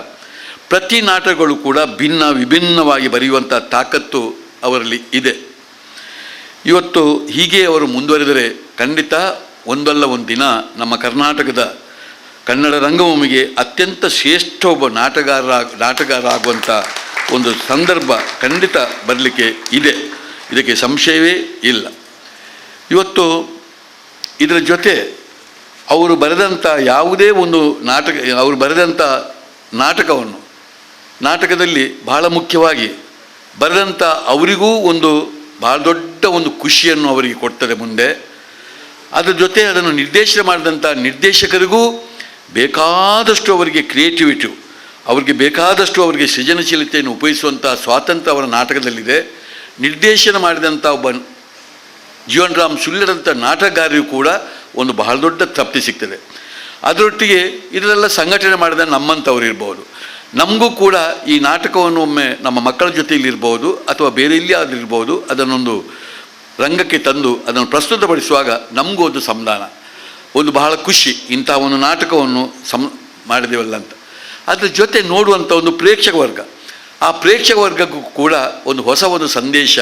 ಪ್ರತಿ ನಾಟಕಗಳು ಕೂಡ ಭಿನ್ನ, ವಿಭಿನ್ನವಾಗಿ ಬರೆಯುವಂಥ ತಾಕತ್ತು ಅವರಲ್ಲಿ ಇದೆ. ಇವತ್ತು ಹೀಗೆ ಅವರು ಮುಂದುವರೆದರೆ ಖಂಡಿತ ಒಂದಲ್ಲ ಒಂದು ದಿನ ನಮ್ಮ ಕರ್ನಾಟಕದ ಕನ್ನಡ ರಂಗಭೂಮಿಗೆ ಅತ್ಯಂತ ಶ್ರೇಷ್ಠ ಒಬ್ಬ ನಾಟಗಾರ ಆಗುವಂಥ ಒಂದು ಸಂದರ್ಭ ಖಂಡಿತ ಬರಲಿಕ್ಕೆ ಇದೆ. ಇದಕ್ಕೆ ಸಂಶಯವೇ ಇಲ್ಲ. ಇವತ್ತು ಇದರ ಜೊತೆ ಅವರು ಬರೆದಂಥ ಯಾವುದೇ ಒಂದು ನಾಟಕ, ಅವರು ಬರೆದಂಥ ನಾಟಕವನ್ನು, ನಾಟಕದಲ್ಲಿ ಬಹಳ ಮುಖ್ಯವಾಗಿ ಬರೆದಂಥ ಅವರಿಗೂ ಒಂದು ಭಾಳ ದೊಡ್ಡ ಒಂದು ಖುಷಿಯನ್ನು ಅವರಿಗೆ ಕೊಡ್ತದೆ ಮುಂದೆ. ಅದರ ಜೊತೆ ಅದನ್ನು ನಿರ್ದೇಶನ ಮಾಡಿದಂಥ ನಿರ್ದೇಶಕರಿಗೂ ಬೇಕಾದಷ್ಟು ಅವರಿಗೆ ಕ್ರಿಯೇಟಿವಿಟಿ ಅವರಿಗೆ ಬೇಕಾದಷ್ಟು ಅವರಿಗೆ ಸೃಜನಶೀಲತೆಯನ್ನು ಉಪಯೋಗಿಸುವಂಥ ಸ್ವಾತಂತ್ರ್ಯ ಅವರ ನಾಟಕದಲ್ಲಿದೆ. ನಿರ್ದೇಶನ ಮಾಡಿದಂಥ ಒಬ್ಬ ಜೀವನ್ ರಾಮ್ ಸುಳ್ಳರಂಥ ನಾಟಕಗಾರರಿಗೂ ಕೂಡ ಒಂದು ಬಹಳ ದೊಡ್ಡ ತೃಪ್ತಿ ಸಿಗ್ತದೆ. ಅದರೊಟ್ಟಿಗೆ ಇದರೆಲ್ಲ ಸಂಘಟನೆ ಮಾಡಿದ ನಮ್ಮಂಥವ್ರು ಇರ್ಬೋದು. ನಮಗೂ ಕೂಡ ಈ ನಾಟಕವನ್ನು ಒಮ್ಮೆ ನಮ್ಮ ಮಕ್ಕಳ ಜೊತೆಯಲ್ಲಿ ಇರ್ಬೋದು ಅಥವಾ ಬೇರೆ ಇಲ್ಲಿ ಇರ್ಬೋದು, ಅದನ್ನೊಂದು ರಂಗಕ್ಕೆ ತಂದು ಅದನ್ನು ಪ್ರಸ್ತುತಪಡಿಸುವಾಗ ನಮಗೂ ಒಂದು ಸಂಧಾನ. ಒಂದು ಬಹಳ ಖುಷಿ ಇಂಥ ಒಂದು ನಾಟಕವನ್ನು ಸಂ ಮಾಡಿದೆವಲ್ಲ ಅಂತ. ಅದರ ಜೊತೆ ನೋಡುವಂಥ ಒಂದು ಪ್ರೇಕ್ಷಕ ವರ್ಗ. ಆ ಪ್ರೇಕ್ಷಕ ವರ್ಗಕ್ಕೂ ಕೂಡ ಒಂದು ಹೊಸ ಒಂದು ಸಂದೇಶ,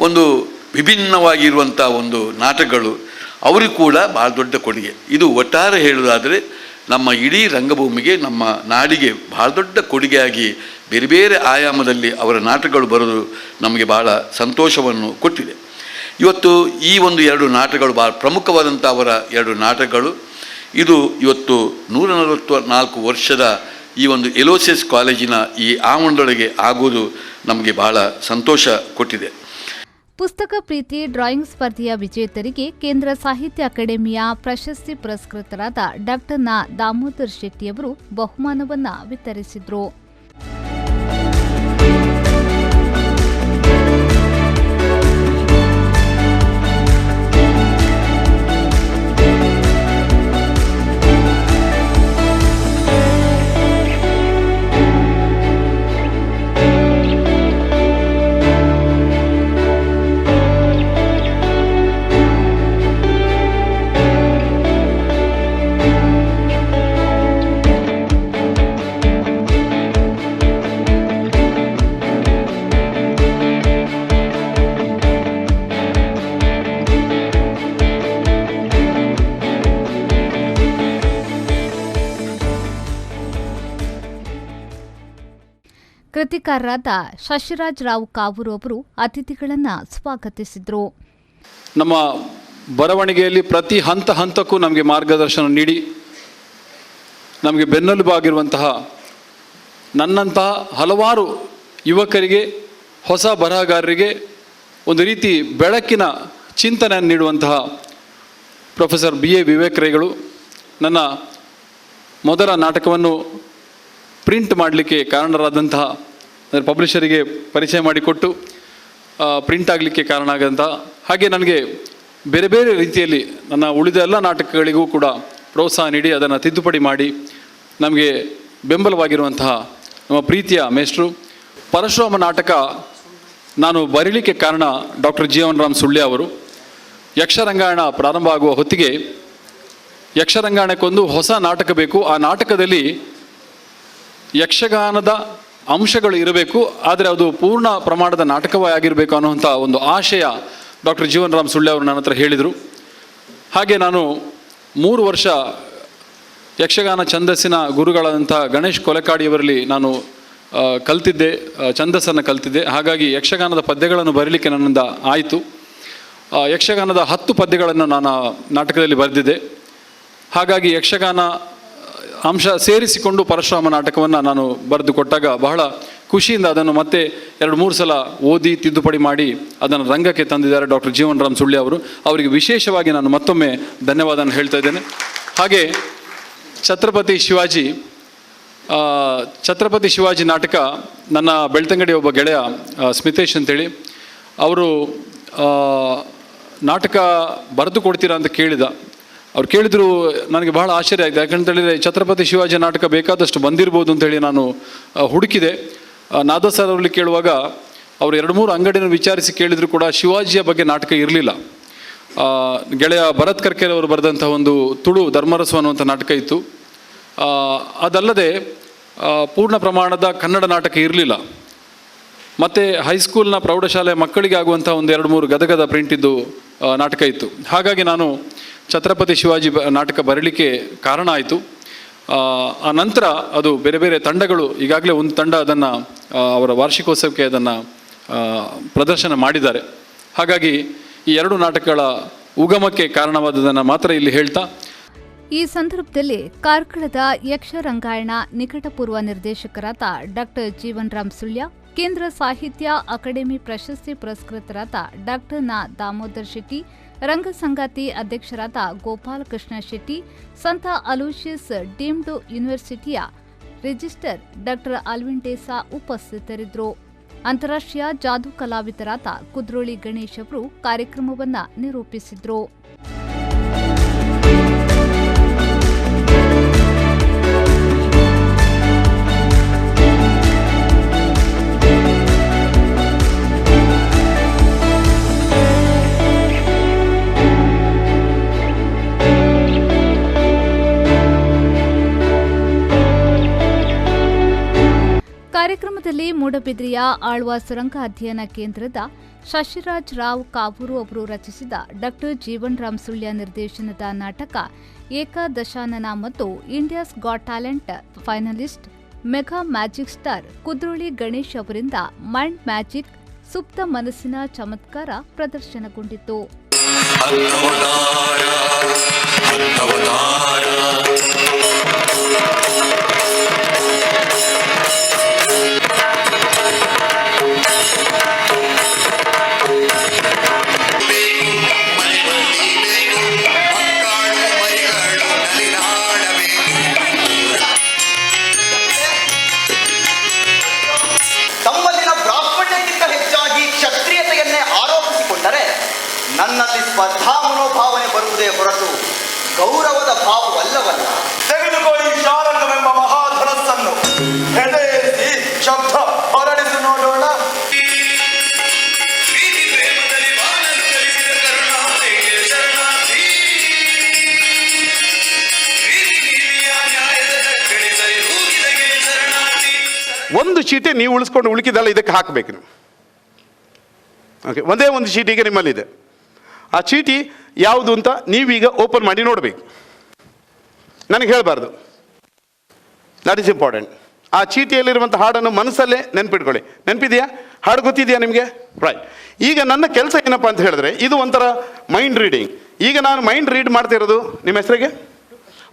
ಒಂದು ವಿಭಿನ್ನವಾಗಿರುವಂಥ ಒಂದು ನಾಟಕಗಳು ಅವರಿಗೂ ಕೂಡ ಭಾಳ ದೊಡ್ಡ ಕೊಡುಗೆ. ಇದು ಒಟ್ಟಾರೆ ಹೇಳುವುದಾದರೆ ನಮ್ಮ ಇಡೀ ರಂಗಭೂಮಿಗೆ, ನಮ್ಮ ನಾಡಿಗೆ ಭಾಳ ದೊಡ್ಡ ಕೊಡುಗೆಯಾಗಿ ಬೇರೆ ಬೇರೆ ಆಯಾಮದಲ್ಲಿ ಅವರ ನಾಟಕಗಳು ಬರೋದು ನಮಗೆ ಭಾಳ ಸಂತೋಷವನ್ನು ಕೊಟ್ಟಿದೆ. ಇವತ್ತು ಈ ಒಂದು ಎರಡು ನಾಟಕಗಳು ಭಾಳ ಪ್ರಮುಖವಾದಂಥ ಅವರ ಎರಡು ನಾಟಕಗಳು. ಇದು ಇವತ್ತು ನೂರ ನಲವತ್ತು ನಾಲ್ಕು ವರ್ಷದ ಈ ಒಂದು ಎಲೋಸಿಯಸ್ ಕಾಲೇಜಿನ ಈ ಆವರಣದೊಳಗೆ ಆಗುವುದು ನಮಗೆ ಬಹಳ ಸಂತೋಷ ಕೊಟ್ಟಿದೆ. ಪುಸ್ತಕ ಪ್ರೀತಿ ಡ್ರಾಯಿಂಗ್ ಸ್ಪರ್ಧೆಯ ವಿಜೇತರಿಗೆ ಕೇಂದ್ರ ಸಾಹಿತ್ಯ ಅಕಾಡೆಮಿಯ ಪ್ರಶಸ್ತಿ ಪುರಸ್ಕೃತರಾದ ಡಾಕ್ಟರ್ ನಾ ದಾಮೋದರ್ ಶೆಟ್ಟಿಯವರು ಬಹುಮಾನವನ್ನು ವಿತರಿಸಿದ್ರು. ಕೃತಿಕಾರರಾದ ಶಶಿರಾಜ್ ರಾವ್ ಕಾವೂರು ಅವರು ಅತಿಥಿಗಳನ್ನು ಸ್ವಾಗತಿಸಿದರು. ನಮ್ಮ ಬರವಣಿಗೆಯಲ್ಲಿ ಪ್ರತಿ ಹಂತ ಹಂತಕ್ಕೂ ನಮಗೆ ಮಾರ್ಗದರ್ಶನ ನೀಡಿ, ನಮಗೆ ಬೆನ್ನೆಲುಬಾಗಿರುವಂತಹ ನನ್ನಂತಹ ಹಲವಾರು ಯುವಕರಿಗೆ, ಹೊಸ ಬರಹಗಾರರಿಗೆ ಒಂದು ರೀತಿ ಬೆಳಕಿನ ಚಿಂತನೆಯನ್ನು ನೀಡುವಂತಹ ಪ್ರೊಫೆಸರ್ ಬಿ ಎ ವಿವೇಕ್ ರೈಗಳು ನನ್ನ ಮೊದಲ ನಾಟಕವನ್ನು ಪ್ರಿಂಟ್ ಮಾಡಲಿಕ್ಕೆ ಕಾರಣರಾದಂತಹ ಅಂದರೆ ಪಬ್ಲಿಷರಿಗೆ ಪರಿಚಯ ಮಾಡಿಕೊಟ್ಟು ಪ್ರಿಂಟ್ ಆಗಲಿಕ್ಕೆ ಕಾರಣ ಆಗಂತ. ಹಾಗೆ ನನಗೆ ಬೇರೆ ಬೇರೆ ರೀತಿಯಲ್ಲಿ ನನ್ನ ಉಳಿದ ಎಲ್ಲ ನಾಟಕಗಳಿಗೂ ಕೂಡ ಪ್ರೋತ್ಸಾಹ ನೀಡಿ ಅದನ್ನು ತಿದ್ದುಪಡಿ ಮಾಡಿ, ನಮಗೆ ಬೆಂಬಲವಾಗಿರುವಂತಹ ನಮ್ಮ ಪ್ರೀತಿಯ ಮೇಷ್ಟ್ರು. ಪರಶುರಾಮ ನಾಟಕ ನಾನು ಬರೀಲಿಕ್ಕೆ ಕಾರಣ ಡಾಕ್ಟರ್ ಜೀವನ್ ರಾಮ್ ಸುಳ್ಯ ಅವರು. ಯಕ್ಷರಂಗಾಯಣ ಪ್ರಾರಂಭ ಆಗುವ ಹೊತ್ತಿಗೆ ಯಕ್ಷರಂಗಾಯಣಕ್ಕೊಂದು ಹೊಸ ನಾಟಕ ಬೇಕು. ಆ ನಾಟಕದಲ್ಲಿ ಯಕ್ಷಗಾನದ ಅಂಶಗಳು ಇರಬೇಕು, ಆದರೆ ಅದು ಪೂರ್ಣ ಪ್ರಮಾಣದ ನಾಟಕವೇ ಆಗಿರಬೇಕು ಅನ್ನುವಂಥ ಒಂದು ಆಶಯ ಡಾಕ್ಟರ್ ಜೀವನ್ ರಾಮ್ ಸುಳ್ಳೆ ಅವರು ನನ್ನ ಹತ್ರ ಹೇಳಿದರು. ಹಾಗೆ ನಾನು ಮೂರು ವರ್ಷ ಯಕ್ಷಗಾನ ಛಂದಸ್ಸಿನ ಗುರುಗಳಾದಂಥ ಗಣೇಶ್ ಕೊಲೆಕಾಡಿಯವರಲ್ಲಿ ನಾನು ಕಲ್ತಿದ್ದೆ ಛಂದಸ್ಸನ್ನು ಕಲ್ತಿದ್ದೆ. ಹಾಗಾಗಿ ಯಕ್ಷಗಾನದ ಪದ್ಯಗಳನ್ನು ಬರೀಲಿಕ್ಕೆ ನನ್ನಿಂದ ಆಯಿತು. ಯಕ್ಷಗಾನದ ಹತ್ತು ಪದ್ಯಗಳನ್ನು ನಾನು ನಾಟಕದಲ್ಲಿ ಬರೆದಿದ್ದೆ. ಹಾಗಾಗಿ ಯಕ್ಷಗಾನ ಅಂಶ ಸೇರಿಸಿಕೊಂಡು ಪರಶುರಾಮ ನಾಟಕವನ್ನು ನಾನು ಬರೆದು ಕೊಟ್ಟಾಗ ಬಹಳ ಖುಷಿಯಿಂದ ಅದನ್ನು ಮತ್ತೆ ಎರಡು ಮೂರು ಸಲ ಓದಿ ತಿದ್ದುಪಡಿ ಮಾಡಿ ಅದನ್ನು ರಂಗಕ್ಕೆ ತಂದಿದ್ದಾರೆ ಡಾಕ್ಟರ್ ಜೀವನ್ ರಾಮ್ ಸುಳ್ಳಿ ಅವರು. ಅವರಿಗೆ ವಿಶೇಷವಾಗಿ ನಾನು ಮತ್ತೊಮ್ಮೆ ಧನ್ಯವಾದನ ಹೇಳ್ತಾ ಇದ್ದೇನೆ. ಹಾಗೆ ಛತ್ರಪತಿ ಶಿವಾಜಿ ಛತ್ರಪತಿ ಶಿವಾಜಿ ನಾಟಕ ನನ್ನ ಬೆಳ್ತಂಗಡಿ ಒಬ್ಬ ಗೆಳೆಯ ಸ್ಮಿತೇಶ್ ಅಂತೇಳಿ. ಅವರು ನಾಟಕ ಬರೆದು ಕೊಡ್ತೀರಾ ಅಂತ ಕೇಳಿದ. ಅವ್ರು ಕೇಳಿದ್ರು, ನನಗೆ ಬಹಳ ಆಶ್ಚರ್ಯ ಆಗಿದೆ. ಯಾಕಂತ ಹೇಳಿದರೆ, ಛತ್ರಪತಿ ಶಿವಾಜಿ ನಾಟಕ ಬೇಕಾದಷ್ಟು ಬಂದಿರ್ಬೋದು ಅಂತೇಳಿ ನಾನು ಹುಡುಕಿದೆ. ನಾದ ಸರ್ ಅವರಲ್ಲಿ ಕೇಳುವಾಗ, ಅವರು ಎರಡು ಮೂರು ಅಂಗಡಿನ ವಿಚಾರಿಸಿ ಕೇಳಿದ್ರು ಕೂಡ ಶಿವಾಜಿಯ ಬಗ್ಗೆ ನಾಟಕ ಇರಲಿಲ್ಲ. ಗೆಳೆಯ ಭರತ್ ಕರ್ಕೆರೆ ಅವರು ಬರೆದಂಥ ಒಂದು ತುಳು ಧರ್ಮರಸು ಅನ್ನುವಂಥ ನಾಟಕ ಇತ್ತು. ಅದಲ್ಲದೆ ಪೂರ್ಣ ಪ್ರಮಾಣದ ಕನ್ನಡ ನಾಟಕ ಇರಲಿಲ್ಲ. ಮತ್ತು ಹೈಸ್ಕೂಲ್ನ ಪ್ರೌಢಶಾಲೆ ಮಕ್ಕಳಿಗೆ ಆಗುವಂಥ ಒಂದು ಎರಡು ಮೂರು ಗದಗದ ಪ್ರಿಂಟಿದ್ದು ನಾಟಕ ಇತ್ತು. ಹಾಗಾಗಿ ನಾನು ಛತ್ರಪತಿ ಶಿವಾಜಿ ನಾಟಕ ಬರಲಿಕ್ಕೆ ಕಾರಣ ಆಯಿತು. ಆ ನಂತರ ಅದು ಬೇರೆ ಬೇರೆ ತಂಡಗಳು, ಈಗಾಗಲೇ ಒಂದು ತಂಡ ಅದನ್ನು ಅವರ ವಾರ್ಷಿಕೋತ್ಸವಕ್ಕೆ ಅದನ್ನು ಪ್ರದರ್ಶನ ಮಾಡಿದ್ದಾರೆ. ಹಾಗಾಗಿ ಈ ಎರಡು ನಾಟಕಗಳ ಉಗಮಕ್ಕೆ ಕಾರಣವಾದದನ್ನು ಮಾತ್ರ ಇಲ್ಲಿ ಹೇಳ್ತಾ. ಈ ಸಂದರ್ಭದಲ್ಲಿ ಕಾರ್ಕಳದ ಯಕ್ಷರಂಗಾಯಣ ನಿಕಟಪೂರ್ವ ನಿರ್ದೇಶಕರಾದ ಡಾಕ್ಟರ್ ಜೀವನ್ ರಾಮ್ ಸುಳ್ಯ, ಕೇಂದ್ರ ಸಾಹಿತ್ಯ ಅಕಾಡೆಮಿ ಪ್ರಶಸ್ತಿ ಪುರಸ್ಕೃತರಾದ ಡಾಕ್ಟರ್ ನಾ ದಾಮೋದರ್ ಶೆಟ್ಟಿ ರಂಗಸಂಗಾತಿ ಅಧ್ಯಕ್ಷರಾದ ಗೋಪಾಲಕೃಷ್ಣ ಶೆಟ್ಟಿ, ಸಂತ ಅಲೋಷಿಯಸ್ ಡೀಮ್ಡ್ ಯೂನಿವರ್ಸಿಟಿಯ ರಿಜಿಸ್ಟರ್ ಡಾಕ್ಟರ್ ಅಲ್ವಿನ್ ಡೇಸಾ ಉಪಸ್ಥಿತರಿದ್ದರು. ಅಂತಾರಾಷ್ಟ್ರೀಯ ಜಾದೂ ಕಲಾವಿದರಾದ ಕುದ್ರೋಳಿ ಗಣೇಶ್ ಅವರು ಕಾರ್ಯಕ್ರಮವನ್ನು ನಿರೂಪಿಸಿದ್ರು. ಕಾರ್ಯಕ್ರಮದಲ್ಲಿ ಮೂಡಬಿದ್ರಿಯ ಆಳ್ವ ಸುರಂಗ ಅಧ್ಯಯನ ಕೇಂದ್ರದ ಶಶಿರಾಜ್ ರಾವ್ ಕಾವೂರು ಅವರು ರಚಿಸಿದ ಡಾಕ್ಟರ್ ಜೀವನ್ ರಾಮ್ ಸುಳ್ಯ ನಿರ್ದೇಶನದ ನಾಟಕ ಏಕದಶಾನನ ಮತ್ತು India's got talent finalist mega magic star Kudroli Ganesh ಅವರಿಂದ ಮೈಂಡ್ ಮ್ಯಾಜಿಕ್ ಸುಪ್ತ ಮನಸ್ಸಿನ ಚಮತ್ಕಾರ ಪ್ರದರ್ಶನಗೊಂಡಿತು. ಬರುವುದೇ ಹೊರತು ಗೌರವದ ಭಾವವಲ್ಲವಲ್ಲ ತೆಗೆದುಕೊಳ್ಳಿ ಶಾರಂಗವೆಂಬ ಮಹಾಧನಸ್ಸನ್ನು. ಹೆದೆಯಿಸಿ ಶಬ್ದ ಹೊರಡಿಸಿ ನೋಡೋಣ. ಒಂದು ಚೀಟಿ ನೀವು ಉಳಿಸ್ಕೊಂಡು ಉಳಿಕಿದಲ್ಲ ಇದಕ್ಕೆ ಹಾಕಬೇಕು ನೀವು. ಓಕೆ ಒಂದೇ ಒಂದು ಚೀಟಿಗೆ ನಿಮ್ಮಲ್ಲಿದೆ. ಆ ಚೀಟಿ ಯಾವುದು ಅಂತ ನೀವೀಗ ಓಪನ್ ಮಾಡಿ ನೋಡಬೇಕು. ನನಗೆ ಹೇಳಬಾರ್ದು. ದಟ್ ಈಸ್ ಇಂಪಾರ್ಟೆಂಟ್ ಆ ಚೀಟಿಯಲ್ಲಿರುವಂಥ ಹಾಡನ್ನು ಮನಸ್ಸಲ್ಲೇ ನೆನ್ಪಿಟ್ಕೊಳ್ಳಿ. ನೆನಪಿದೆಯಾ? ಹಾಡು ಗೊತ್ತಿದೆಯಾ ನಿಮಗೆ? ರೈಟ್ ಈಗ ನನ್ನ ಕೆಲಸ ಏನಪ್ಪ ಅಂತ ಹೇಳಿದ್ರೆ, ಇದು ಒಂಥರ ಮೈಂಡ್ ರೀಡಿಂಗ್ ಈಗ ನಾನು ಮೈಂಡ್ ರೀಡ್ ಮಾಡ್ತಿರೋದು ನಿಮ್ಮ ಹೆಸರಿಗೆ?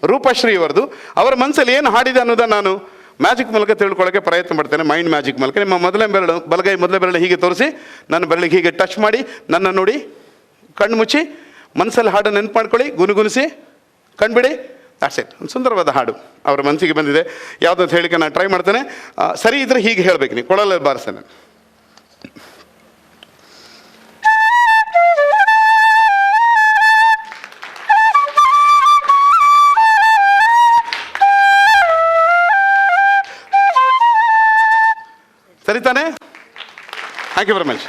ರೂಪಶ್ರೀ ಅವರದು. ಅವರ ಮನಸ್ಸಲ್ಲಿ ಏನು ಹಾಡಿದೆ ಅನ್ನೋದನ್ನು ನಾನು ಮ್ಯಾಜಿಕ್ ಮೂಲಕ ತಿಳ್ಕೊಳ್ಳೋಕ್ಕೆ ಪ್ರಯತ್ನ ಮಾಡ್ತೇನೆ. ಮೈಂಡ್ ಮ್ಯಾಜಿಕ್ ಮೂಲಕ. ನಿಮ್ಮ ಮೊದಲನೇ ಬೆರಳು, ಬಲಗೈ ಮೊದಲನೇ ಬೆರಳು ಹೀಗೆ ತೋರಿಸಿ, ನನ್ನ ಬೆರಳಿಗೆ ಹೀಗೆ ಟಚ್ ಮಾಡಿ, ನನ್ನ ನೋಡಿ ಕಣ್ಣು ಮುಚ್ಚಿ ಮನಸ್ಸಲ್ಲಿ ಹಾಡು ನೆನಪು ಮಾಡ್ಕೊಳ್ಳಿ ಗುನುಗುನಿಸಿ, ಕಣ್ಬಿಡಿ. ದಾಟ್ಸ್ ಇಟ್ ಒಂದು ಸುಂದರವಾದ ಹಾಡು ಅವರ ಮನಸ್ಸಿಗೆ ಬಂದಿದೆ. ಯಾವುದಂತ ಹೇಳಿಕೆ ನಾನು ಟ್ರೈ ಮಾಡ್ತೇನೆ. ಸರಿ ಇದ್ರೆ ಹೀಗೆ ಹೇಳಬೇಕು ನೀವು. ಕೊಳಲಲ್ಲಿ ಬಾರಿಸ್ತೇನೆ ಸರಿ ತಾನೇ? Thank you very much